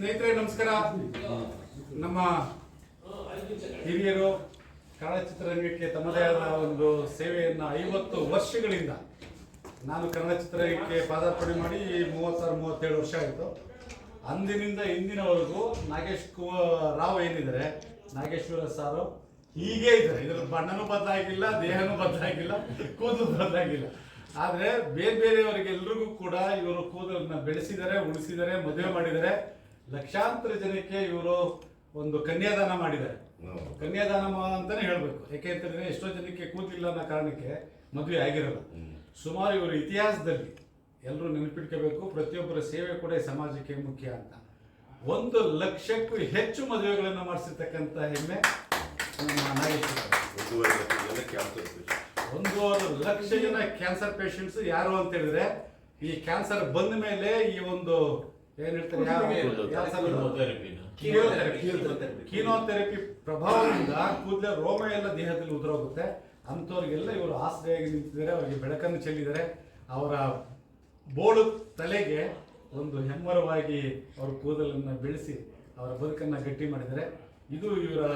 ಸ್ನೇಹಿತರೆ, ನಮಸ್ಕಾರ. ನಮ್ಮ ಹಿರಿಯರು ಕನ್ನಡ ಚಿತ್ರರಂಗಕ್ಕೆ ತಮ್ಮದೇ ಆದ ಒಂದು ಸೇವೆಯನ್ನ ಐವತ್ತು ವರ್ಷಗಳಿಂದ ನಾನು ಕನ್ನಡ ಚಿತ್ರರಂಗಕ್ಕೆ ಪಾದಾರ್ಪಣೆ ಮಾಡಿ ಮೂವತ್ತಾರು, ಮೂವತ್ತೇಳು ವರ್ಷ ಆಯಿತು. ಅಂದಿನಿಂದ ಇಂದಿನವರೆಗೂ ನಾಗೇಶ್ ರಾವ್ ಏನಿದ್ದಾರೆ, ನಾಗೇಶ್ವರ ಸಾರು ಹೀಗೇ ಇದ್ದಾರೆ. ಇದ್ರ ಬಣ್ಣನೂ ಬದಲಾಗಿಲ್ಲ, ದೇಹನೂ ಬದಲಾಗಿಲ್ಲ, ಕೂದಲು ಬದಲಾಗಿಲ್ಲ. ಆದ್ರೆ ಬೇರೆ ಬೇರೆಯವರಿಗೆಲ್ರಿಗೂ ಕೂಡ ಇವರು ಕೂದಲನ್ನ ಬೆಳೆಸಿದ್ದಾರೆ, ಉಳಿಸಿದ್ದಾರೆ, ಮದುವೆ ಮಾಡಿದ್ದಾರೆ. ಲಕ್ಷಾಂತರ ಜನಕ್ಕೆ ಇವರು ಒಂದು ಕನ್ಯಾದಾನ ಮಾಡಿದ್ದಾರೆ. ಕನ್ಯಾದಾನ ಅಂತಾನೆ ಹೇಳ್ಬೇಕು. ಯಾಕೆ ಅಂತಂದ್ರೆ ಎಷ್ಟೋ ಜನಕ್ಕೆ ಕೂತಿಲ್ಲ ಅನ್ನೋ ಕಾರಣಕ್ಕೆ ಮದುವೆ ಆಗಿರಲ್ಲ. ಸುಮಾರು ಇವರು ಇತಿಹಾಸದಲ್ಲಿ ಎಲ್ಲರೂ ನೆನಪಿಟ್ಕೋಬೇಕು ಪ್ರತಿಯೊಬ್ಬರ ಸೇವೆ ಕೂಡ ಈ ಸಮಾಜಕ್ಕೆ ಮುಖ್ಯ ಅಂತ. ಒಂದು ಲಕ್ಷಕ್ಕೂ ಹೆಚ್ಚು ಮದುವೆಗಳನ್ನು ಮಾಡಿಸಿರ್ತಕ್ಕಂಥ ಹೆಮ್ಮೆ ನಮ್ಮ ಪೇಷಂಟ್ ಒಂದೂವರೆ ಲಕ್ಷ ಜನ ಕ್ಯಾನ್ಸರ್ ಪೇಷಂಟ್ಸ್ ಯಾರು ಅಂತ ಹೇಳಿದ್ರೆ ಈ ಕ್ಯಾನ್ಸರ್ ಬಂದ ಮೇಲೆ ಈ ಒಂದು ಏನ್ ಹೇಳ್ತಾರೆ? ಕೀಮೋಥೆರಪಿ. ಪ್ರಭಾವದಿಂದ ಕೂದಲ ರೋಮ ಎಲ್ಲ ದೇಹದಲ್ಲಿ ಉದುರೋಗುತ್ತೆ. ಅಂಥವ್ರಿಗೆಲ್ಲ ಇವರು ಆಸರೆಯಾಗಿ ನಿಂತಿದ್ದಾರೆ ಅವರಿಗೆ ಬೆಳಕನ್ನು ಚೆಲ್ಲಿದ್ದಾರೆ. ಅವರ ಬೋಳು ತಲೆಗೆ ಒಂದು ಹೆಮ್ಮರವಾಗಿ ಅವರ ಕೂದಲನ್ನು ಬೆಳೆಸಿ ಅವರ ಬದುಕನ್ನು ಗಟ್ಟಿ ಮಾಡಿದ್ದಾರೆ. ಇದು ಇವರ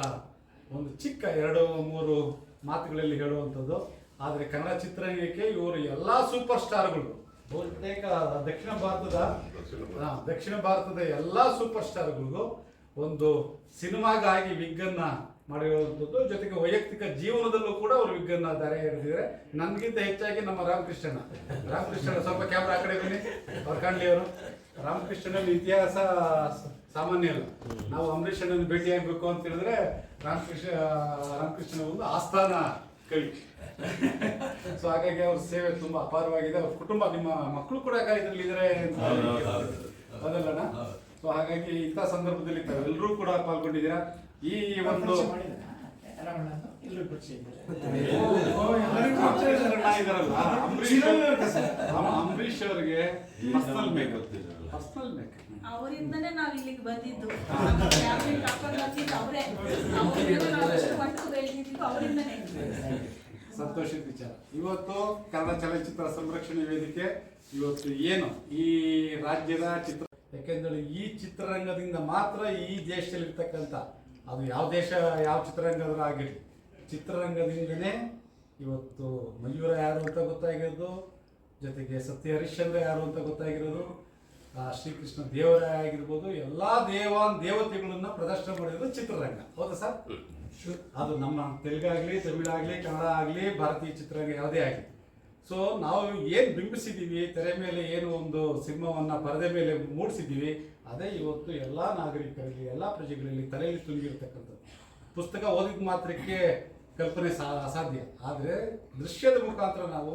ಒಂದು ಚಿಕ್ಕ ಎರಡು ಮೂರು ಮಾತುಗಳಲ್ಲಿ ಹೇಳುವಂಥದ್ದು. ಆದರೆ ಕನ್ನಡ ಚಿತ್ರರಂಗಕ್ಕೆ ಇವರು ಎಲ್ಲ ಸೂಪರ್ ಸ್ಟಾರ್ಗಳು ಬಹುತೇಕ ದಕ್ಷಿಣ ಭಾರತದ ದಕ್ಷಿಣ ಭಾರತದ ಎಲ್ಲ ಸೂಪರ್ ಸ್ಟಾರ್ಗಳಿಗೂ ಒಂದು ಸಿನಿಮಾಗಾಗಿ ವಿಗ್ಗನ್ನ ಮಾಡಿರುವಂಥದ್ದು. ಜೊತೆಗೆ ವೈಯಕ್ತಿಕ ಜೀವನದಲ್ಲೂ ಕೂಡ ಅವರು ವಿಗ್ಗನ್ನ ದಾರೆ ಎರೆದಿದ್ದಾರೆ. ನನ್ಗಿಂತ ಹೆಚ್ಚಾಗಿ ನಮ್ಮ ರಾಮಕೃಷ್ಣನ ರಾಮಕೃಷ್ಣನ ಸ್ವಲ್ಪ ಕ್ಯಾಮ್ರಾ ಆ ಕಡೆ ಬನ್ನಿ. ಅವ್ರು ಕಾಣ್ಲಿ ಅವರು. ರಾಮಕೃಷ್ಣನಲ್ಲಿ ಇತಿಹಾಸ ಸಾಮಾನ್ಯ ಅಲ್ಲ. ನಾವು ಅಂಬರೀಷ್ ಅಣ್ಣನ ಭೇಟಿ ಆಗ್ಬೇಕು ಅಂತ ಹೇಳಿದ್ರೆ ರಾಮಕೃಷ್ಣ ರಾಮಕೃಷ್ಣನ ಒಂದು ಆಸ್ಥಾನ ಕವಿ ಸೊ ಹಾಗಾಗಿ ಅವ್ರ ಸೇವೆ ತುಂಬಾ ಅಪಾರವಾಗಿದೆ. ಅವ್ರ ಕುಟುಂಬ ನಿಮ್ಮ ಮಕ್ಕಳು ಕೂಡ ಇದರಲ್ಲಿ ಇದ್ರೆ ಅಂತ ಅದಲ್ಲಣ್ಣ ಸೊ ಹಾಗಾಗಿ ಇಂಥ ಸಂದರ್ಭದಲ್ಲಿ ತಾವೆಲ್ಲರೂ ಕೂಡ ಪಾಲ್ಗೊಂಡಿದ್ದೀರಾ? ಈ ಒಂದು ಅಂಬರೀಶ್ ಅವರಿಗೆ ಪರ್ಸನಲ್ ಮೇಕಪ್ ಪರ್ಸನಲ್ ಮೇಕಪ್ ಅವರಿಂದನೇ ನಾವು ಇಲ್ಲಿಗೆ ಬಂದಿದ್ದು. ಫ್ಯಾಮಿಲಿ ಕರ್ಕೊಂಡು ಬಂದಿದ್ದು ಅವರೇ. ಅವರಿಂದ ನಾವು ಇಷ್ಟು ಮಟ್ಟಕ್ಕೆ ಬೆಳೆದಿದ್ದು ಅವರಿಂದನೇ ಸಂತೋಷದ ವಿಚಾರ. ಇವತ್ತು ಕನ್ನಡ ಚಲನಚಿತ್ರ ಸಂರಕ್ಷಣೆ ವೇದಿಕೆ ಇವತ್ತು ಏನು? ಈ ರಾಜ್ಯದ ಚಿತ್ರ ಯಾಕೆಂದ್ರೆ ಈ ಚಿತ್ರರಂಗದಿಂದ ಮಾತ್ರ ಈ ದೇಶದಲ್ಲಿ ಇರ್ತಕ್ಕಂಥ ಅದು ಯಾವ ದೇಶ ಯಾವ ಚಿತ್ರರಂಗದ್ರ ಆಗಿರಲಿ. ಚಿತ್ರರಂಗದಿಂದನೇ ಇವತ್ತು ಮಯೂರ ಯಾರು ಅಂತ ಗೊತ್ತಾಗಿರೋದು ಜೊತೆಗೆ ಸತ್ಯ ಹರಿಶ್ಚಂದ್ರ ಯಾರು ಅಂತ ಗೊತ್ತಾಗಿರೋದು. ಶ್ರೀಕೃಷ್ಣ ದೇವರಾಯ ಆಗಿರ್ಬೋದು ಎಲ್ಲಾ ದೇವಾನ್ ದೇವತೆಗಳನ್ನ ಪ್ರದರ್ಶನ ಮಾಡಿರೋದು ಚಿತ್ರರಂಗ. ಹೌದಾ ಸರ್? ಅದು ನಮ್ಮ ತೆಲುಗಾಗ್ಲಿ ತಮಿಳಾಗ್ಲಿ ಕನ್ನಡ ಆಗಲಿ ಭಾರತೀಯ ಚಿತ್ರರಂಗ ಯಾವುದೇ ಆಗಲಿ ಸೊ ನಾವು ಏನು ಬಿಂಬಿಸಿದ್ದೀವಿ ತೆರೆ ಮೇಲೆ ಏನು ಒಂದು ಸಿನಿಮಾವನ್ನ ಪರದೆ ಮೇಲೆ ಮೂಡಿಸಿದ್ದೀವಿ ಅದೇ ಇವತ್ತು ಎಲ್ಲ ನಾಗರಿಕರಲ್ಲಿ ಎಲ್ಲ ಪ್ರಜೆಗಳಲ್ಲಿ ತಲೆಯಲ್ಲಿ ತುಂಬಿರ್ತಕ್ಕಂಥದ್ದು. ಪುಸ್ತಕ ಓದಿದ ಮಾತ್ರಕ್ಕೆ ಕಲ್ಪನೆ ಸಾ ಅಸಾಧ್ಯ. ಆದರೆ ದೃಶ್ಯದ ಮುಖಾಂತರ ನಾವು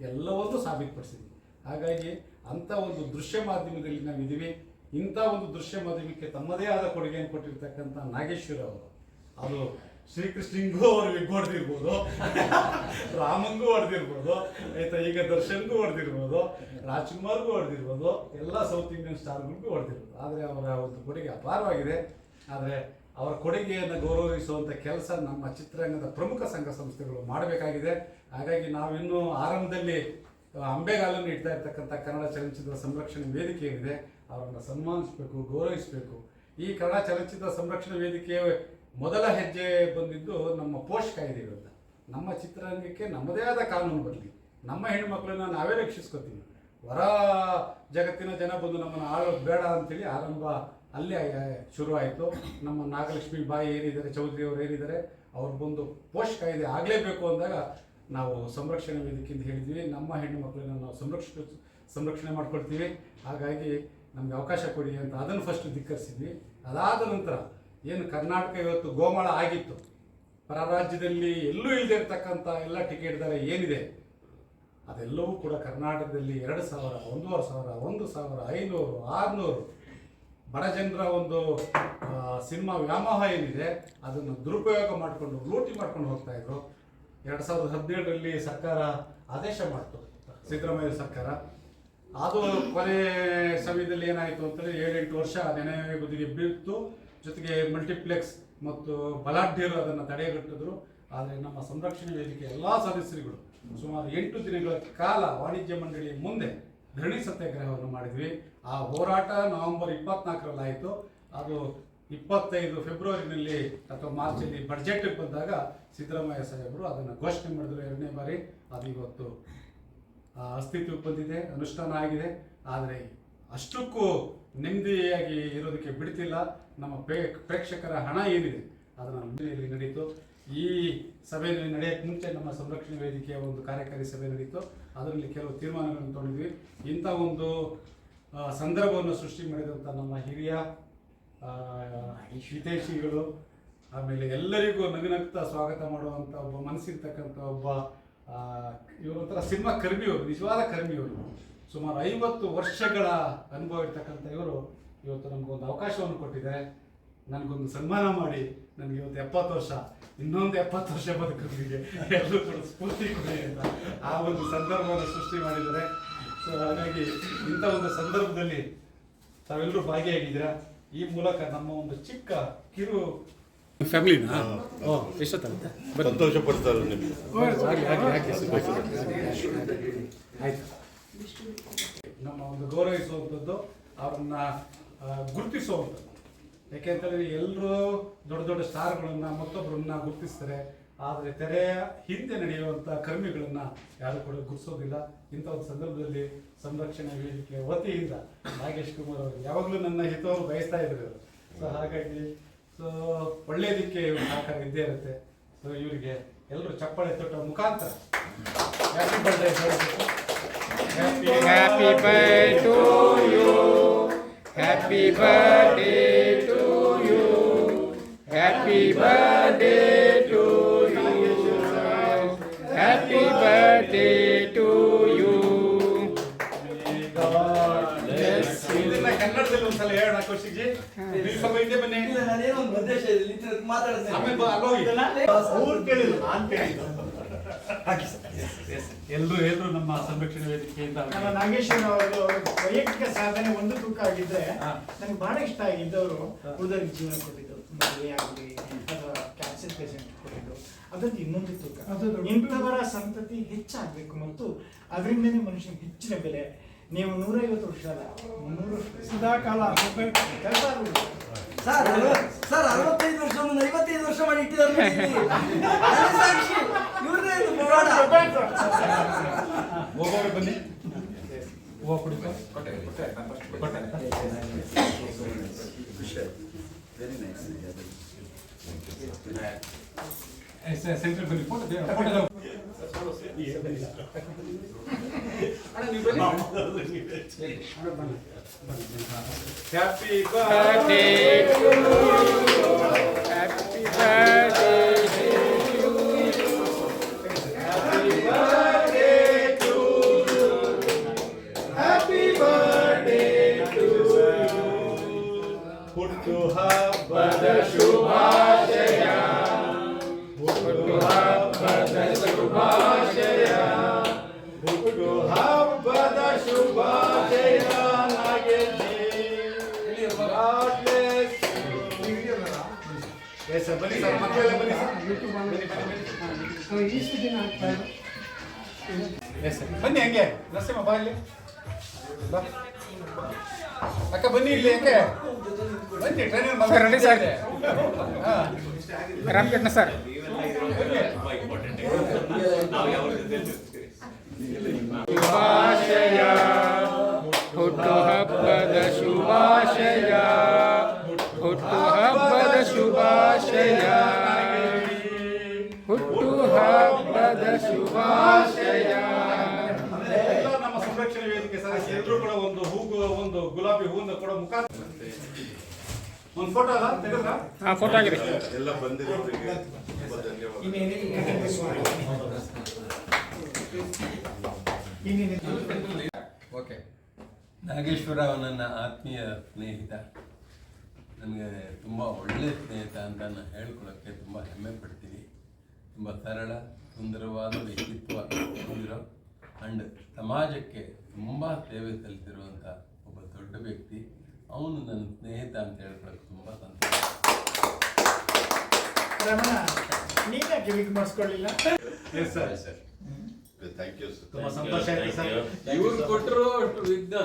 ಎಲ್ಲವನ್ನೂ ಸಾಬೀತುಪಡಿಸಿದ್ವಿ. ಹಾಗಾಗಿ ಅಂಥ ಒಂದು ದೃಶ್ಯ ಮಾಧ್ಯಮದಲ್ಲಿ ನಾವಿದ್ದೀವಿ. ಇಂಥ ಒಂದು ದೃಶ್ಯ ಮಾಧ್ಯಮಕ್ಕೆ ತಮ್ಮದೇ ಆದ ಕೊಡುಗೆಯನ್ನು ಕೊಟ್ಟಿರ್ತಕ್ಕಂಥ ನಾಗೇಶ್ವರ ಅವರು. ಅದು ಶ್ರೀಕೃಷ್ಣಂಗೂ ಅವ್ರಿಗೆ ಹೊಡೆದಿರ್ಬೋದು. ರಾಮಂಗೂ ಹೊಡೆದಿರ್ಬೋದು. ಆಯ್ತಾ, ಈಗ ದರ್ಶನ್ಗೂ ಹೊಡೆದಿರ್ಬೋದು. ರಾಜ್ಕುಮಾರ್ಗೂ ಹೊಡೆದಿರ್ಬೋದು. ಎಲ್ಲ ಸೌತ್ ಇಂಡಿಯನ್ ಸ್ಟಾರ್ಗಳಿಗೂ ಹೊಡೆದಿರ್ಬೋದು. ಆದರೆ ಅವರ ಒಂದು ಕೊಡುಗೆ ಅಪಾರವಾಗಿದೆ. ಆದರೆ ಅವರ ಕೊಡುಗೆಯನ್ನು ಗೌರವಿಸುವಂಥ ಕೆಲಸ ನಮ್ಮ ಚಿತ್ರರಂಗದ ಪ್ರಮುಖ ಸಂಘ ಸಂಸ್ಥೆಗಳು ಮಾಡಬೇಕಾಗಿದೆ. ಹಾಗಾಗಿ ನಾವಿನ್ನೂ ಆರಂಭದಲ್ಲಿ ಅಂಬೆಗಾಲನ್ನು ಇಡ್ತಾ ಇರ್ತಕ್ಕಂಥ ಕನ್ನಡ ಚಲನಚಿತ್ರ ಸಂರಕ್ಷಣೆ ವೇದಿಕೆ ಏನಿದೆ ಅವರನ್ನು ಸನ್ಮಾನಿಸಬೇಕು, ಗೌರವಿಸಬೇಕು. ಈ ಕನ್ನಡ ಚಲನಚಿತ್ರ ಸಂರಕ್ಷಣೆ ವೇದಿಕೆ ಮೊದಲ ಹೆಜ್ಜೆ ಬಂದಿದ್ದು ನಮ್ಮ ಪೋಷ್ ಕಾಯ್ದೆ ವಿರುದ್ಧ ನಮ್ಮ ಚಿತ್ರರಂಗಕ್ಕೆ ನಮ್ಮದೇ ಆದ ಕಾನೂನು ಬರಲಿ. ನಮ್ಮ ಹೆಣ್ಮಕ್ಳನ್ನ ನಾವೇ ರಕ್ಷಿಸ್ಕೊತೀವಿ. ಹೊರ ಜಗತ್ತಿನ ಜನ ಬಂದು ನಮ್ಮನ್ನು ಆಳೋದು ಬೇಡ ಅಂತೇಳಿ ಆರಂಭ ಅಲ್ಲೇ ಶುರು ಆಯಿತು ನಮ್ಮ ನಾಗಲಕ್ಷ್ಮಿ ಬಾಯಿ ಏನಿದ್ದಾರೆ, ಚೌಧರಿ ಅವರು ಏನಿದ್ದಾರೆ, ಅವ್ರು ಬಂದು ಪೋಷ್ ಕಾಯ್ದೆ ಆಗಲೇಬೇಕು ಅಂದಾಗ ನಾವು ಸಂರಕ್ಷಣೆ ವೇದಿಕೆಯಿಂದ ಹೇಳಿದ್ವಿ ನಮ್ಮ ಹೆಣ್ಣು ಮಕ್ಕಳನ್ನ ನಾವು ಸಂರಕ್ಷ ಸಂರಕ್ಷಣೆ ಮಾಡ್ಕೊಳ್ತೀವಿ. ಹಾಗಾಗಿ ನಮಗೆ ಅವಕಾಶ ಕೊಡಿ ಅಂತ ಅದನ್ನು ಫಸ್ಟ್ ಧಿಕ್ಕರಿಸಿದ್ವಿ. ಅದಾದ ನಂತರ ಏನು ಕರ್ನಾಟಕ ಇವತ್ತು ಗೋಮಾಳ ಆಗಿತ್ತು. ಪರ ರಾಜ್ಯದಲ್ಲಿ ಎಲ್ಲೂ ಇಲ್ಲದೆ ಇರ್ತಕ್ಕಂಥ ಎಲ್ಲ ಟಿಕೆಟ್ ದರ ಏನಿದೆ? ಅದೆಲ್ಲವೂ ಕೂಡ ಕರ್ನಾಟಕದಲ್ಲಿ ಎರಡು ಸಾವಿರ, ಒಂದೂವರೆ ಸಾವಿರ, ಒಂದು ಸಾವಿರ, ಐನೂರು, ಆರುನೂರು ಬಡ ಜನರ ಒಂದು ಸಿನಿಮಾ ವ್ಯಾಮೋಹ ಏನಿದೆ, ಅದನ್ನು ದುರುಪಯೋಗ ಮಾಡಿಕೊಂಡು ಲೂಟಿ ಮಾಡ್ಕೊಂಡು ಹೋಗ್ತಾ ಇದ್ರು. ಎರಡು ಸಾವಿರದ ಹದಿನೇಳರಲ್ಲಿ ಸರ್ಕಾರ ಆದೇಶ ಮಾಡಿತು. ಸಿದ್ದರಾಮಯ್ಯ ಸರ್ಕಾರ. ಅದು ಕೊನೆ ಸಮಯದಲ್ಲಿ ಏನಾಯಿತು ಅಂತಂದರೆ ಏಳೆಂಟು ವರ್ಷ ನೆನೆ ಬದಿಗೆ ಬೀಳ್ತು. ಜೊತೆಗೆ ಮಲ್ಟಿಪ್ಲೆಕ್ಸ್ ಮತ್ತು ಬಲಾಢ್ಯರು ಅದನ್ನು ತಡೆಗಟ್ಟಿದ್ರು. ಆದರೆ ನಮ್ಮ ಸಂರಕ್ಷಣೆ ವೇದಿಕೆ ಎಲ್ಲ ಸದಸ್ಯರುಗಳು ಸುಮಾರು ಎಂಟು ದಿನಗಳ ಕಾಲ ವಾಣಿಜ್ಯ ಮಂಡಳಿಯ ಮುಂದೆ ಧರಣಿ ಸತ್ಯಾಗ್ರಹವನ್ನು ಮಾಡಿದ್ವಿ. ಆ ಹೋರಾಟ ನವೆಂಬರ್ ಇಪ್ಪತ್ನಾಲ್ಕರಲ್ಲಿ ಆಯಿತು ಅದು ಇಪ್ಪತ್ತೈದು ಫೆಬ್ರವರಿನಲ್ಲಿ ಅಥವಾ ಮಾರ್ಚಲ್ಲಿ ಬಜೆಟ್ ಬಂದಾಗ ಸಿದ್ದರಾಮಯ್ಯ ಸಾಹೇಬರು ಅದನ್ನು ಘೋಷಣೆ ಮಾಡಿದ್ರು ಎರಡನೇ ಬಾರಿ. ಅದು ಇವತ್ತು ಆ, ಅಸ್ತಿತ್ವಕ್ಕೆ ಬಂದಿದೆ ಅನುಷ್ಠಾನ ಆಗಿದೆ. ಆದರೆ ಅಷ್ಟಕ್ಕೂ ನೆಮ್ಮದಿಯಾಗಿ ಇರೋದಕ್ಕೆ ಬಿಡ್ತಿಲ್ಲ. ನಮ್ಮ ಪ್ರೇ- ಪ್ರೇಕ್ಷಕರ ಹಣ ಏನಿದೆ ಅದನ್ನು ಮುಂದಿನಲ್ಲಿ ನಡೀತು ಈ ಸಭೆಯಲ್ಲಿ ನಡೆಯೋಕ್ಕೆ ಮುಂಚೆ ನಮ್ಮ ಸಂರಕ್ಷಣೆ ವೇದಿಕೆಯ ಒಂದು ಕಾರ್ಯಕಾರಿ ಸಭೆ ನಡೀತು ಅದರಲ್ಲಿ ಕೆಲವು ತೀರ್ಮಾನಗಳನ್ನು ತೊಗೊಂಡಿದ್ವಿ. ಇಂಥ ಒಂದು ಸಂದರ್ಭವನ್ನು ಸೃಷ್ಟಿ ಮಾಡಿದಂಥ ನಮ್ಮ ಹಿರಿಯ ಹಿತೈಷಿಗಳು, ಆಮೇಲೆ ಎಲ್ಲರಿಗೂ ನಗುನಗ್ತಾ ಸ್ವಾಗತ ಮಾಡುವಂಥ ಒಬ್ಬ ಮನಸ್ಸಿರ್ತಕ್ಕಂಥ ಒಬ್ಬ ಇವರೊಂಥರ ಸಿನಿಮಾ ಕರ್ಮಿಯವರು, ನಿಜವಾದ ಕರ್ಮಿಯವರು. ಸುಮಾರು ಐವತ್ತು ವರ್ಷಗಳ ಅನುಭವ ಇರ್ತಕ್ಕಂಥ ಇವರು ಇವತ್ತು ನಮಗೊಂದು ಅವಕಾಶವನ್ನು ಕೊಟ್ಟಿದ್ದಾರೆ. ನನಗೊಂದು ಸನ್ಮಾನ ಮಾಡಿ. ನನಗೆ ಇವತ್ತು ಎಪ್ಪತ್ತು ವರ್ಷ. ಇನ್ನೊಂದು ಎಪ್ಪತ್ತು ವರ್ಷ ಬದುಕೋದಿಗೆ ಎಲ್ಲರೂ ಕೂಡ ಸ್ಫೂರ್ತಿ ಕೊಡಿ ಅಂತ ಆ ಒಂದು ಸಂದರ್ಭವನ್ನು ಸೃಷ್ಟಿ ಮಾಡಿದ್ದಾರೆ. ಸೊ ಹಾಗಾಗಿ ಇಂಥ ಒಂದು ಸಂದರ್ಭದಲ್ಲಿ ತಾವೆಲ್ಲರೂ ಭಾಗಿಯಾಗಿದ್ದೀರಾ? ಈ ಮೂಲಕ ನಮ್ಮ ಒಂದು ಚಿಕ್ಕ ಕಿರು ಫ್ಯಾಮಿಲಿನಾ ಓ ಎಷ್ಟೊತ್ತಾಗುತ್ತೆ ಸಂತೋಷ ಪಡ್ತಾರೆ ನಿಮ್ಗೆ. ಆಯ್ತು. ನಮ್ಮ ಒಂದು ಗೌರವಿಸುವಂಥದ್ದು ಅವ್ರನ್ನ ಗುರುತಿಸುವಂಥದ್ದು. ಯಾಕೆಂತಂದ್ರೆ ಎಲ್ಲರೂ ದೊಡ್ಡ ದೊಡ್ಡ ಸ್ಟಾರ್ಗಳನ್ನ ಮತ್ತೊಬ್ಬರನ್ನ ಗುರುತಿಸ್ತಾರೆ. ಆದರೆ ತೆರೆಯ ಹಿಂದೆ ನಡೆಯುವಂಥ ಕರ್ಮಿಗಳನ್ನು ಯಾರು ಕೂಡ ಗುರುತಿಸೋದಿಲ್ಲ ಇಂಥ ಒಂದು ಸಂದರ್ಭದಲ್ಲಿ ಸಂರಕ್ಷಣಾ ವೇದಿಕೆ ವತಿಯಿಂದ ನಾಗೇಶ್ ಕುಮಾರ್ ಅವರು ಯಾವಾಗಲೂ ನನ್ನ ಹಿತವರು ಬಯಸ್ತಾ ಇದ್ರು ಇವರು. ಸೊ ಹಾಗಾಗಿ ಸೊ ಒಳ್ಳೇದಕ್ಕೆ ಇವ್ರ ಸಹಕಾರ ಇದ್ದೇ ಇರುತ್ತೆ. ಸೊ ಇವರಿಗೆ ಎಲ್ಲರೂ ಚಪ್ಪಾಳೆ ತೊಟ್ಟ ಮುಖಾಂತರ happy birthday happy birthday to birthday to you. Happy birthday. ಎಲ್ಲರೂ ನೀವು ಸ್ವಲ್ಪ ಹಿಂದೆ ಬನ್ನಿ. ಇಲ್ಲ ನಾನೇನೋ ಒಂದು ಉದ್ದೇಶ ಇಲ್ಲಿ ಮಾತಾಡ್ತೇನೆ ಆಮೇಲೆ ಬಾ, ಅಲ್ಲೋಗಿ ಅವ್ರು ಕೇಳಿದ್ರು ನಾನ್ ಕೇಳಿದ್ದು. ಎಲ್ರು ಎಲ್ರು ನಮ್ಮ ಸಂರಕ್ಷಣೆ ವೇದಿಕೆಯಿಂದ ನಮ್ಮ ನಾಗೇಶ್ವರ ಅವರು ವೈಯಕ್ತಿಕ ಸಾಧನೆ ಒಂದು ತೂಕ ಆಗಿದ್ರೆ ಹಾ. ನನಗೆ ಬಹಳ ಇಷ್ಟ ಆಗಿದ್ದವರು ಉಳಿದವರಿಗೆ ಜೀವನ ಕೊಟ್ಟಿದ್ದು ಮದುವೆ ಆಗಲಿ ಅಥವಾ ಕ್ಯಾನ್ಸರ್ ಪೇಷಂಟ್ ಕೊಟ್ಟಿದ್ದು ಅದೊಂದು ಇನ್ನೊಂದು ತೂಕ. ಇಂಥವರ ಸಂತತಿ ಹೆಚ್ಚಾಗಬೇಕು ಮತ್ತು ಅದರಿಂದನೇ ಮನುಷ್ಯನಿಗೆ ಹೆಚ್ಚಿನ ಬೆಲೆ ನೀವು ನೂರೈವತ್ತು ವರ್ಷ ಅಲ್ಲ ಮುನ್ನೂರು ವರ್ಷ. ಸದಾಕಾಲ ಕೆಲಸ. ಸರ್ ಸರ್ ಅರವತ್ತೈದು ವರ್ಷ ಒಂದು ಐವತ್ತೈದು ವರ್ಷ ಮಾಡಿ ಇಟ್ಟಿದ್ದಾರೆ ನೋಡಿ ಬನ್ನಿ ಅದೇ ಸಾಕ್ಷಿ ಇವ್ರನ್ನೇ ಇದು ಪವಾಡ. ಹೋಗೋರು ಬನ್ನಿ. ಹೂವು ನೈಸ್ ಸೆಂಟ್ರಲ್ ಬನ್ನಿ. Photo photo Happy Birthday to you. Happy birthday to ಹುಟ್ಟು ಹಬ್ಬದ ಶುಭಾಶಯ ಬನ್ನಿ ಸರ್ ಸರ್. ಹಂಗೆ. ನರಸಿಂಹ ಬಾ ಇಲ್ಲಿ. ಬಾ. ಅಕ್ಕ ಬನ್ನಿ ಇಲ್ಲಿ ಯಾಕೆ ಬನ್ನಿ ಟ್ರೈನ್ ಮಗ. Sir, ready, sir. ಹಾ. ಸರ್ ಶುಭಾಶಯ. ಹುಟ್ಟು ಹಬ್ಬದ ಶುಭಾಶಯ. ಹುಟ್ಟು ಹಬ್ಬದ ಶುಭಾಶಯ ಹುಟ್ಟು ಹಬ್ಬದ ಶುಭಾಶಯ. ಎಲ್ಲ ನಮ್ಮ ಸಂರಕ್ಷಣೆ ವೇದಿಕೆ ಸದಸ್ಯ ಎಲ್ಲರೂ ಕೂಡ ಒಂದು ಹೂ ಒಂದು ಗುಲಾಬಿ ಹೂವನ್ನು ಕೊಡೋ ಮುಖಾಂತರ. ಒಂದು ಫೋಟೋ ಅಲ್ಲ? ತೆಗೆದ್ರ? ಹಾ ಫೋಟೋ ಆಗಿದೆ ಎಲ್ಲ ಬಂದಿರೋರಿಗೆ ತುಂಬ ಧನ್ಯವಾದ. ಓಕೆ. ನಾಗೇಶ್ವರ ನನ್ನ ಆತ್ಮೀಯ ಸ್ನೇಹಿತ. ನನಗೆ ತುಂಬ ಒಳ್ಳೆಯ ಸ್ನೇಹಿತ ಅಂತ ನಾನು ಹೇಳ್ಕೊಳ್ಳೋಕ್ಕೆ ತುಂಬ ಹೆಮ್ಮೆ ಪಡ್ತೀನಿ. ತುಂಬ ಸರಳ ಸುಂದರವಾದ ವ್ಯಕ್ತಿತ್ವ ಹೊಂದಿರೋ ಆ್ಯಂಡ್ ಸಮಾಜಕ್ಕೆ ತುಂಬ ಸೇವೆ ಸಲ್ಲಿಸಿರುವಂಥ ಒಬ್ಬ ದೊಡ್ಡ ವ್ಯಕ್ತಿ. ಅವನು ನನ್ನ ಸ್ನೇಹಿತ ಅಂತ ಹೇಳ್ಕೊಳ್ಳೋಕೆ ತುಂಬ ಸಂತೋಷ. Sir sir thank you sir ತುಂಬಾ ಸಂತೋಷ ಇವ್ರು ಕೊಟ್ಟಿರೋ ಅಷ್ಟು ವಿಘ್ನ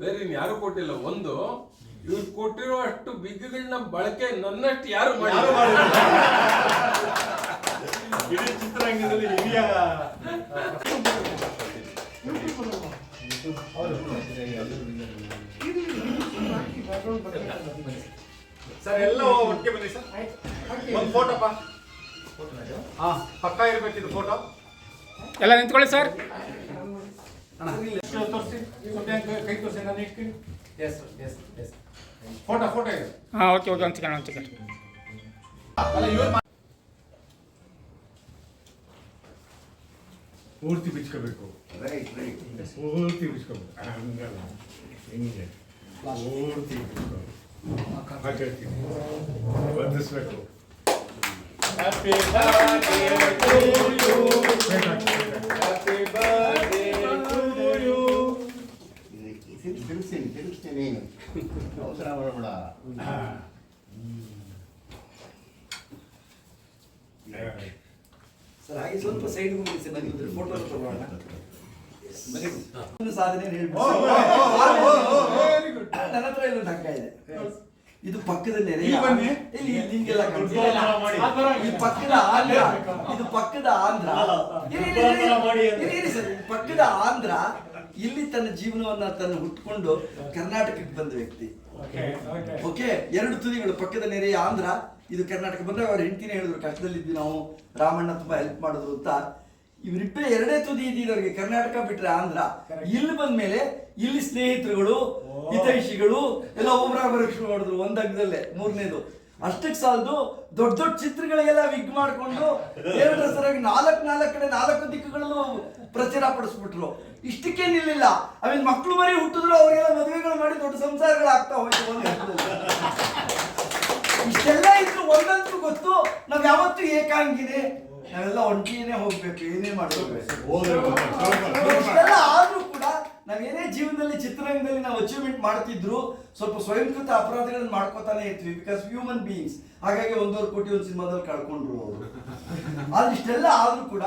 ಬೇರೆ ಇನ್ ಯಾರು ಕೊಟ್ಟಿಲ್ಲ. ಒಂದು ಇವ್ರು ಕೊಟ್ಟಿರೋ ಅಷ್ಟು ವಿಘ್ನಗಳನ್ನ ಬಳಕೆ ನನ್ನಷ್ಟು ಯಾರು ಯಾರು ಮಾಡಿಲ್ಲ? ಮಾಡಿಲ್ಲ. ಇಡೀ ಚಿತ್ರರಂಗದಲ್ಲಿ ಹಿರಿಯ ಸರ್ ಎಲ್ಲ ಒಟ್ಟಿಗೆ ಬನ್ನಿ ಸರ್. ಒಂದು ಫೋಟೋಪ್ಪ ಹಾ ಪಕ್ಕ ಇರ್ಬೇಕಿದು ಫೋಟೋ ಎಲ್ಲ ನಿಂತ್ಕೊಳ್ಳಿ ಸರ್. ತೋರಿಸಿ. ಕೈ ತೋರಿಸಿ ನಾನು ಇಟ್ತೀನಿ yes yes yes photo photo ಇದೆ ಹಾಂ ಓಕೆ ಓಕೆ ಒಂದು ಸೆಕೆಂಡ್ ಒಂದು ಸೆಕೆಂಡ್ ಅಲ್ಲ ಇವ್ರು ಮಾ- ಪೂರ್ತಿ ಬಿಚ್ಕೋಬೇಕು ರೈಟ್ ರೈಟ್ ಪೂರ್ತಿ ಬಿಚ್ಕೋಬೇಕು ಹಂಗಲ್ಲ ಹೆಂಗಿದೆ ಪೂರ್ತಿ ಬಿಚ್ಕೋಬೇಕು ಹಾಕಿರ್ತೀನಿ ಬಂಧಿಸ್ಬೇಕು happy happy birthday to you ತಿರುಗಿಸ್ತೀನಿ ತಿರುಗಿಸ್ತೀನಿ ಅವಸರ ಮಾಡಬೇಡ ಸರ್ ಹಾಗೆ ಸ್ವಲ್ಪ ಸೈಡ್ ಹೋಗಿ ಸರ್ ನನಗೆ ಫೋಟೋ ತಗೊಳ್ಳೋಣ ಸಾಧನೆ ಹೇಳ್ಬಿಡಿ. ನನ್ನ ಹತ್ರ ಇಲ್ಲೊಂದು ಹಗ್ಗ ಇದೆ. ಇದು ಪಕ್ಕದ ನೆರೆ ಇಲ್ಲಿ ಮಾಡಿ. ಇದು ಪಕ್ಕದ ಆಂಧ್ರ. ಇದು ಪಕ್ಕದ ಆಂಧ್ರ. ಇರಿ ಸರ್ ಪಕ್ಕದ ಆಂಧ್ರ. ಇಲ್ಲಿ ತನ್ನ ಜೀವನವನ್ನ ತನ್ನ ಹುಟ್ಕೊಂಡು ಕರ್ನಾಟಕಕ್ಕೆ ಬಂದ ವ್ಯಕ್ತಿ. ಓಕೆ ಎರಡು ತುದಿಗಳು ಪಕ್ಕದ ನೆರೆಯ ಆಂಧ್ರ ಇದು ಕರ್ನಾಟಕ ಬಂದ್ರೆ ಅವ್ರ ಹೆಂಡತಿನೇ ಹೇಳಿದ್ರು ಕಷ್ಟದಲ್ಲಿದ್ವಿ ನಾವು ರಾಮಣ್ಣ ತುಂಬಾ ಹೆಲ್ಪ್ ಮಾಡಿದ್ರು ಅಂತ. ಇವರಿಬ್ಬರೇ ಎರಡೇ ತುದಿ ಇದ್ದಿದ್ದವ್ರಿಗೆ ಕರ್ನಾಟಕ ಬಿಟ್ರೆ ಆಂಧ್ರ. ಇಲ್ಲಿ ಬಂದ್ಮೇಲೆ ಇಲ್ಲಿ ಸ್ನೇಹಿತರುಗಳು ಹಿತೈಷಿಗಳು ಎಲ್ಲ ಒಬ್ಬರಾಗ ಮಾಡಿದ್ರು ಒಂದ್ ಹಗ್ಗದಲ್ಲೇ ಮೂರನೇದು. ಅಷ್ಟಕ್ಕೆ ಸಾಲದು ದೊಡ್ಡ ದೊಡ್ಡ ಚಿತ್ರಗಳಿಗೆಲ್ಲ ವಿಗ್ ಮಾಡ್ಕೊಂಡು ಎರಡು ಸರಾಗಿ ನಾಲ್ಕು ನಾಲ್ಕು ಕಡೆ ನಾಲ್ಕು ದಿಕ್ಕುಗಳಲ್ಲೂ ಪ್ರಚಾರ ಪಡಿಸ್ಬಿಟ್ರು. ಇಷ್ಟಕ್ಕೆ ನಿಲ್ಲಿಲ್ಲ. ಆಮೇಲೆ ಮಕ್ಕಳು ಮರಿ ಹುಟ್ಟಿದ್ರು ಅವರಿಗೆಲ್ಲ ಮದುವೆಗಳು ಮಾಡಿ ದೊಡ್ಡ ಸಂಸಾರಗಳಾಗ್ತಾ ಹೋಯ್ತು ಇಷ್ಟೆಲ್ಲ ಇದ್ರು ಒಂದಂತೂ ಗೊತ್ತು ನಾವ್ ಯಾವತ್ತೂ ಏಕಾಂಗಿದೆ ನಾವೆಲ್ಲ ಒಂಟಿಯೇ ಹೋಗ್ಬೇಕು ಏನೇ ಮಾಡ್ಬೇಕು ಜೀವನದಲ್ಲಿ ಚಿತ್ರರಂಗದಲ್ಲಿ ನಾವು ಅಚೀವ್ಮೆಂಟ್ ಮಾಡ್ತಿದ್ರು ಸ್ವಲ್ಪ ಸ್ವಯಂಕೃತ ಅಪರಾಧಗಳನ್ನು ಮಾಡ್ಕೋತಾನೆ ಇರ್ತೀವಿ ಬಿಕಾಸ್ ಹ್ಯೂಮನ್ ಬೀಯಿಂಗ್ಸ್ ಹಾಗಾಗಿ ಒಂದೂವರೆ ಕೋಟಿ ಒಂದು ಸಿನಿಮಾದಲ್ಲಿ ಕಳ್ಕೊಂಡ್ರು ಅವರು. ಆದ್ರೆ ಇಷ್ಟೆಲ್ಲ ಆದ್ರೂ ಕೂಡ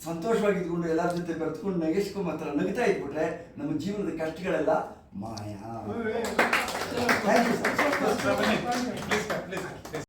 ಸಂತೋಷವಾಗಿದ್ಕೊಂಡು ಎಲ್ಲರ ಜೊತೆ ಬೆರೆತ್ಕೊಂಡು ಕುಮಾರ್ ಮಾತ್ರ ನಗ್ತಾ ಇದ್ಬಿಟ್ರೆ ನಮ್ಮ ಜೀವನದ ಕಷ್ಟಗಳೆಲ್ಲ ಮಾಯಾ. Thank you sir please please